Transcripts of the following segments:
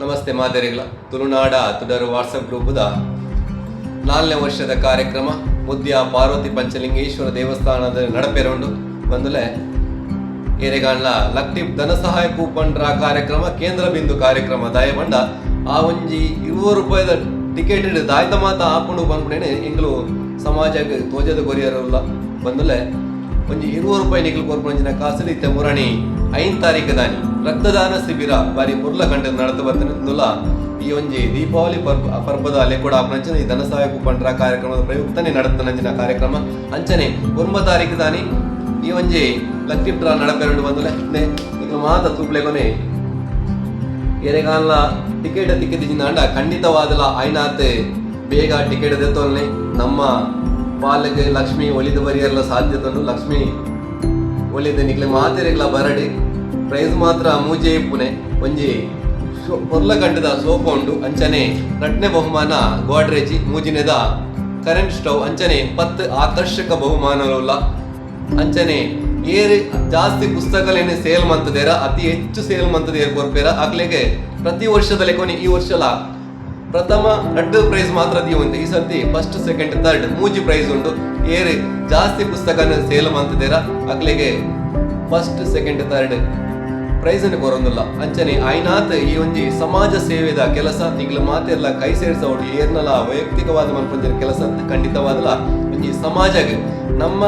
ನಮಸ್ತೆ ಮಾದರಿಗಳ, ತುಳುನಾಡ ತುಡರು ವಾಟ್ಸಪ್ ಗ್ರೂಪದ ನಾಲ್ನೇ ವರ್ಷದ ಕಾರ್ಯಕ್ರಮ ಮುದ್ಯ ಪಾರ್ವತಿ ಪಂಚಲಿಂಗೇಶ್ವರ ದೇವಸ್ಥಾನದ ನಡಪೆರೊಂಡು ಬಂದಲೆ ಏರೆಗಾಣ್ಲ ಲಕ್ಟಿಪ್ ಧನ ಸಹಾಯ ಕೂಪಂಡ್ರ ಕಾರ್ಯಕ್ರಮ, ಕೇಂದ್ರ ಬಿಂದು ಕಾರ್ಯಕ್ರಮ ದಾಯಬಂಡ ಆ ಒಂಜಿ ಇರುವ ರೂಪಾಯಿದ ಟಿಕೆಟ್ ದಾಯ್ತ ಮಾತ ಹಾಕೊಂಡು ಬಂದ್ಬಿಡೇನೆ ಇಂಗ್ಲೂ ಸಮಾಜಕ್ಕೆ ತೋಜದ ಕೊರಿಯರಲ್ಲ. ಬಂದಲೆ, ಒಂಜಿ ಇರುವ ರೂಪಾಯಿ ನಿಗಲ್ ಕೊರ್ಪಂಜಿನ ಕಾಸಲಿ ಇತ್ತೆ ಮುರಣಿ ಐನ್ ತಾರೀಕು ದಾನಿ ರಕ್ತದಾನ ಶಿಬಿರ ಬಾರಿ ಕಂಡ ನಡೆದು ಬಂದಿಲ್ಲ ಈ ಒಂಜಿ ದೀಪಾವಳಿ ಪರ್ಬ ಪರ್ಬದ ಅಲೆ ಕೂಡ ಅಪನಂಚಿನ ಈ ಧನ ಸಹಾಯ ಕೂಪಂಡ್ರ ಕಾರ್ಯಕ್ರಮದ ಪ್ರಯುಕ್ತನೇ ನಡೆತನಂಚಿನ ಕಾರ್ಯಕ್ರಮ. ಅಂಚನೆ ಒಂಬ ತಾರೀಕು ದಾನಿ ಈ ಒಂಜಿ ಲಕ್ಕಿ ಡ್ರಾ ಬಂದಲೆ. ಬಂದುಲೆ ಈಗ ಮಾತ ತೂಪ್ಲೆಗೊನೆ ಎರೆಗಾಲ ಟಿಕೆಟ್ ತಿಕ್ಕಿದಿನ ಅಂಡ ಖಂಡಿತವಾದಲ ಐನಾತೆ ಬೇಗ ಟಿಕೆಟ್ ದೆತ್ತೋಲ್ನೆ. ನಮ್ಮ ಪಾಲಗೆ ಲಕ್ಷ್ಮಿ ಒಲಿದು ಬರೆಯಲ್ಲ ಸಾಧ್ಯತನು ಲಕ್ಷ್ಮಿ ಒಲಿದ ನಿಕ್ಲೆ ಮಾತೆರೆಗ್ಲ ಬರಡಿ. ಪ್ರೈಸ್ ಮಾತ್ರ ಮೂಜೆ ಪುನೆ ಒಂಜಿ. ಪೊರ್ಲ ಕಂಡದ ಸೋಪ ಉಂಡು ಅಂಚನೆ. ರಟ್ನೆ ಬಹುಮಾನ, ಗೋಡ್ರೇಜಿ, ಮೂಜಿನೆದ. ಕರೆಂಟ್ ಸ್ಟವ್, ಅಂಚನೆ. ಪತ್ತು ಆಕರ್ಷಕ ಬಹುಮಾನಗಳುಲ್ಲ ಅಂಚನೆ. ಏರ್ ಜಾಸ್ತಿ ಪುಸ್ತಕಲೇನೆ ಸೇಲ್ ಮಂತದೇರ, ಅತಿ ಹೆಚ್ಚು ಸೇಲ್ ಮಂತದೇರ್ ಕೊರ್ಪೇರ ಆಗ್ಲಿಗೆ ಪ್ರತಿ ವರ್ಷದ ಕೊನೆ ಈ ವರ್ಷಲ ಪ್ರಥಮ ಎರಡು ಪ್ರೈಸ್ ಮಾತ್ರ ಈ ಸರ್ತಿ ಫಸ್ಟ್ ಸೆಕೆಂಡ್ ಥರ್ಡ್ ಮೂಜಿ ಪ್ರೈಸ್ ಉಂಟು. ಏರಿ, ಜಾಸ್ತಿ ಪುಸ್ತಕನ ಸೇಲ್ ಮಾಡ್ತಿದ್ದೀರ? ಅಕ್ಲಿಗೆ ಫಸ್ಟ್ ಸೆಕೆಂಡ್ ಥರ್ಡ್ ಪ್ರೈಸ್ ಅನ್ನು ಕೊರೊಂದಿಲ್ಲ ಅಂಚನೆ ಆಯ್ನಾತ್ ಈ ಒಂಜಿ ಸಮಾಜ ಸೇವೆದ ಕೆಲಸ ನಿಗ್ಲ ಮಾತೆಲ್ಲ ಕೈ ಸೇರಿಸೋಡು ಏರ್ನಲ್ಲ ವೈಯಕ್ತಿಕವಾದ ಮನ್ಪಂಜರ ಕೆಲಸ ಅಂತ ಖಂಡಿತವಾದಲ್ಲ. ಒಂಜಿ ಸಮಾಜಗೆ ನಮ್ಮ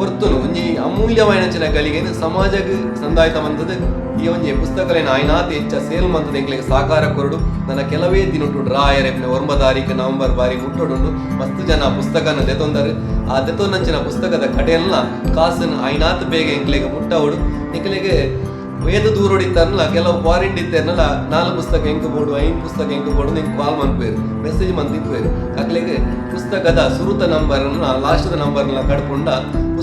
ಹೊರ್ತುನು ಒಂಜಿ ಅಮೂಲ್ಯವಾಯಿನಂಚಿನ ಗಳಿಗೆ ಸಮಾಜಗ್ ಸಂದಾಯಿತ ಮಂತದ. ಈ ಒಂಜಿ ಪುಸ್ತಕಲೇನ ಆಯ್ನಾತ್ ಹೆಚ್ಚ ಸೇಲ್ ಮಂತದ ಎಂಕ್ಲೆಗ್ ಸಾಕಾರ ಕೊರಡು. ನನ್ನ ಕೆಲವೇ ದಿನುಟು ಡ್ರಾಯರ್ ಎಪ್ಪಿನ ಒಂಬ ತಾರೀಕು ನವೆಂಬರ್ ಬಾರಿ ಮುಟ್ಟೊಡುಂಡು ಮಸ್ತ್ ಜನ ಪುಸ್ತಕನ ದೆತೊಂದರು. ಆ ದೆತೊಂದಂಚಿನ ಪುಸ್ತಕದ ಕಡೆಯಲ್ಲ ಕಾಸನ ಆಯ್ನಾತ್ ಬೇಗ ಎಂಕ್ಲೆಗ್ ಮುಟ್ಟವಡು. ನಿಕ್ಲೆಗೆ ವೇದ ದೂರೊಡಿತ್ತಾರಲ್ಲ ಕೆಲವು ಫಾರಿನ್ ಇತ್ತೇನಲ್ಲ ನಾಲ್ಕು ಪುಸ್ತಕ ಎಂಕ್ ಬೋಡು ಐನ್ ಪುಸ್ತಕ ಎಂಕ್ ಬೋಡು, ನಿಂಗೆ ಕಾಲ್ ಮನ್ಪೇರು ಮೆಸೇಜ್ ಮಂತಿಪ್ಪೇರು ಅಕ್ಲೆಗೆ ಪುಸ್ತಕದ ಸುರುತ ನಂಬರ್ನ ಲಾಸ್ಟ್ ನಂಬರ್ನ ಕಡ್ಕೊಂಡ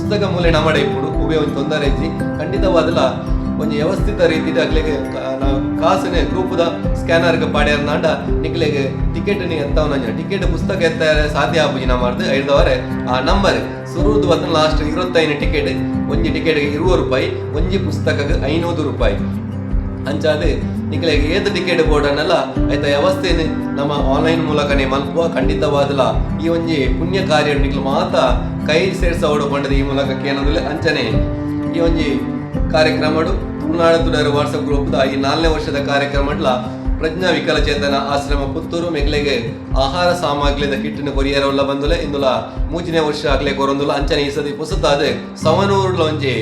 ಪುಸ್ತಕ ಮೂಲೆ ನಮಡೆ ಇಪ್ಪುಡು ಉಬೆ ಒಂದು ತೊಂದರೆ ಇಜ್ಜಿ ಖಂಡಿತವಾದಲ್ಲ, ಒಂದು ವ್ಯವಸ್ಥಿತ ರೀತಿದ ಅಕ್ಲೆಗೆ ನಾವು ಕಾಸನೆ ಗ್ರೂಪದ ಸ್ಕ್ಯಾನರ್ಗೆ ಪಾಡ್ಯಾರ್ನಾಂಡ ನಿಕ್ಲೆಗೆ ಟಿಕೆಟ್ ನೀ ಎತ್ತವನ ಟಿಕೆಟ್ ಪುಸ್ತಕ ಎತ್ತ ಸಾಧ್ಯ ಆಪುಜಿನ ಮಾಡ್ದು. ಐದವರೆ ಆ ನಂಬರ್ ಸುರುದು ಅದನ್ನ ಲಾಸ್ಟ್ ಇರುವತ್ತೈದು ಟಿಕೆಟ್ ಒಂಜಿ ಟಿಕೆಟ್ಗೆ ಇರುವ ರೂಪಾಯಿ, ಒಂಜಿ ಪುಸ್ತಕಕ್ಕೆ ಐನೂರು ರೂಪಾಯಿ. ಅಂಚಾದ ನಿಕ್ಲೆಗೆ ಏത് ಟಿಕೆಟ್ ಬೋರ್ಡನ್ನೆಲ್ಲ ಐತ ವ್ಯವಸ್ಥೆ ನಮ್ಮ ಆನ್ಲೈನ್ ಮೂಲಕನೇ ಮಲ್ಪುವ ಖಂಡಿತವಾದಲ ಈ ಒಂಜಿ ಪುಣ್ಯ ಕಾರ್ಯ ನಿಕ್ಲು ಮಾತ ಕೈ ಸೇರ್ಸ ಓಡಕೊಂಡದ ಈ ಮೂಲಕ ಕೇನದಲ್ಲಿ ಅಂಚನೆ. ಈ ಒಂಜಿ ಕಾರ್ಯಕ್ರಮಡು ತುಳುನಾಡು ತುಡರು ವಾಟ್ಸಪ್ ಗ್ರೂಪ್ದ ಈ ನಾಲ್ನೇ ವರ್ಷದ ಕಾರ್ಯಕ್ರಮಡ್ಲ ಪ್ರಜ್ಞಾ ವಿಕಲಚೇತನ ಆಶ್ರಮ ಪುತ್ತೂರು ಮೆಗ್ಲೆಗೆ ಆಹಾರ ಸಾಮಗ್ರಿದ ಕಿಟ್ಟಿನ ಕೊರಿಯರವಲ್ಲ ಬಂದುಲೆ, ಇಂದುಲ ಮೂಜನೇ ವರ್ಷ ಆಗ್ಲೇ ಕೊರೊಂದುಲ, ಅಂಚನೆ ಈ ಸತಿ ಪುಸತಾದ ಸವನೂರ್ಲೊಂಜಿ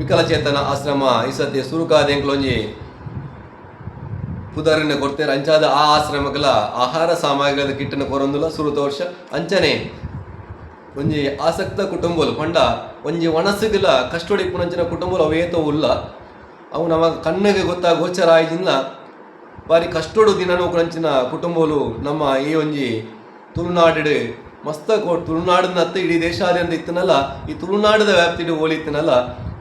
ವಿಕಲಚೇತನ ಆಶ್ರಮ ಈ ಸತಿ ಸುರುಕಾದೆಂಕ್ಲೊಂಜಿ ಉದಾಹರಣೆ ಕೊಡ್ತೇನೆ. ಅಂಚಾದ ಆ ಆಶ್ರಮಗಳ ಆಹಾರ ಸಾಮಗ್ರಿಗಳ ಕಿಟ್ಟನ ಕೊರೊಂದುಲ ಸುರುತ ವರ್ಷ ಅಂಚನೆ. ಒಂಜಿ ಆಸಕ್ತ ಕುಟುಂಬಲು ಪಂಡ, ಒಂಜಿ ಒಣಸುಗಲ ಕಷ್ಟೊಡಿ ಪುಣಂಚಿನ ಕುಟುಂಬಲು ಅವೇತೋ ಉಲ್ಲ. ಅವು ನಮ್ಮ ಕಣ್ಣಿಗೆ ಗೊತ್ತಾ ಗೋಚರ ಆಯ್ಜಿಂದ ಬಾರಿ ಕಷ್ಟೋಡು ದಿನ ಕುಣಂಚಿನ ಕುಟುಂಬಲು ನಮ್ಮ ಈ ಒಂಜಿ ತುಳುನಾಡು ಮಸ್ತ ತುಳುನಾಡಿನ ಅತ್ತ ಇಡೀ ದೇಶಾದ್ಯಂತ ಇತ್ತನಲ್ಲ. ಈ ತುಳುನಾಡದ ವ್ಯಾಪ್ತಿಡು ಓಲಿತ್ತನಲ್ಲ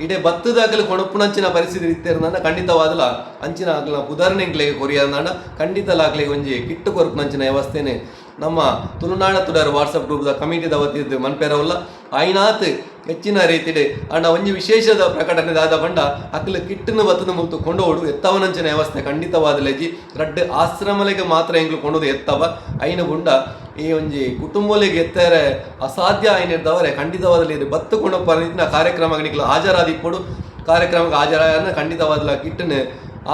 ಇಡೇ ಭತ್ತದಾಗಲು ಕೊಣಪುಣಂಚಿನ ಪರಿಸ್ಥಿತಿ ಇತ್ತೇರ್ನಂಡ ಖಂಡಿತವಾದಲ ಅಂಚಿನ ಆಗಲ ಉದಾಹರಣೆಗಳಿಗೆ ಕೊರಿಯರ್ನಾಡ ಖಂಡಿತಲಾಗಲಿ ಒಂಜಿ ಕಿಟ್ಟು ಕೊರಪುನಂಚಿನ ವ್ಯವಸ್ಥೆನೆ. ನಮ್ಮ ತುಳುನಾಡ ತುಡರ್ ವಾಟ್ಸಪ್ ಗ್ರೂಪ್ದ ಕಮಿಟಿದ ವತಿಯದ್ದು ಮನ್ಪೆರವಲ್ಲ ಐನಾತ್ ಹೆಚ್ಚಿನ ರೀತಿಡೆ ಅಣ್ಣ ಒಂಜಿ ವಿಶೇಷದ ಪ್ರಕಟಣೆ ದಾದ ಬಂಡ ಅಕ್ಲು ಕಿಟ್ಟನ್ನು ಬತ್ತದ ಮುತ್ತು ಕೊಂಡೋಡು ಎತ್ತವನಂಚಿನ ವ್ಯವಸ್ಥೆ ಖಂಡಿತವಾದ ಲೆಜಿ. ರಡ್ಡ್ ಆಶ್ರಮಲೆಗೆ ಮಾತ್ರ ಎಂಗ್ಲು ಕೊಂಡೋದು ಎತ್ತವ. ಐನ ಗುಂಡ ಈ ಒಂಜಿ ಕುಟುಂಬಲಿಗೆ ಎತ್ತರೆ ಅಸಾಧ್ಯ ಐನಿರ್ದವರೆ ಖಂಡಿತವಾದಲ್ಲಿ ಬತ್ತುಕೊಂಡು ರೀತಿನ ಕಾರ್ಯಕ್ರಮಗಳಿಗೆ ಹಾಜರಾದಿಪ್ಪಡು ಕಾರ್ಯಕ್ರಮಕ್ಕೆ ಹಾಜರಾಯನ ಖಂಡಿತವಾದ ಕಿಟ್ಟನೆ.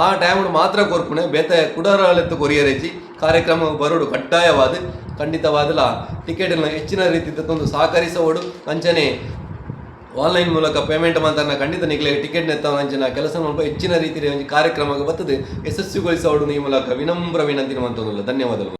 ಆ ಟೈಮ್ ಮಾತ್ರ ಕೊರ್ಪುಣೆ ಬೇತೆ ಕುಡರಲೆತ್ತು ಕೊರಿಯರೆಜ್ಜಿ ಕಾರ್ಯಕ್ರಮ ಬರೋಡು ಕಡ್ಡಾಯವಾದ. ಖಂಡಿತವಾದಲ ಟಿಕೆಟ್ ಹೆಚ್ಚಿನ ರೀತಿ ತಂದು ಸಹಕರಿಸೋಡು. ಅಂಚನೆ ಆನ್ಲೈನ್ ಮೂಲಕ ಪೇಮೆಂಟ್ ಮಾತನ್ನ ಖಂಡಿತ ನಿಗ್ಲೆ ಟಿಕೆಟ್ ನೆತ್ತವ ಅಂಚಿನ ಕೆಲಸ ಸ್ವಲ್ಪ ಹೆಚ್ಚಿನ ಒಂದು ಕಾರ್ಯಕ್ರಮಕ್ಕೆ ಬರ್ತದೆ. ಯಶಸ್ವಿಗೊಳಿಸೋಡು ಈ ಮೂಲಕ ವಿನಮ್ರ ವಿನಂತಿ ಮಂತೊಂದಿಲ್ಲ ಧನ್ಯವಾದಗಳು.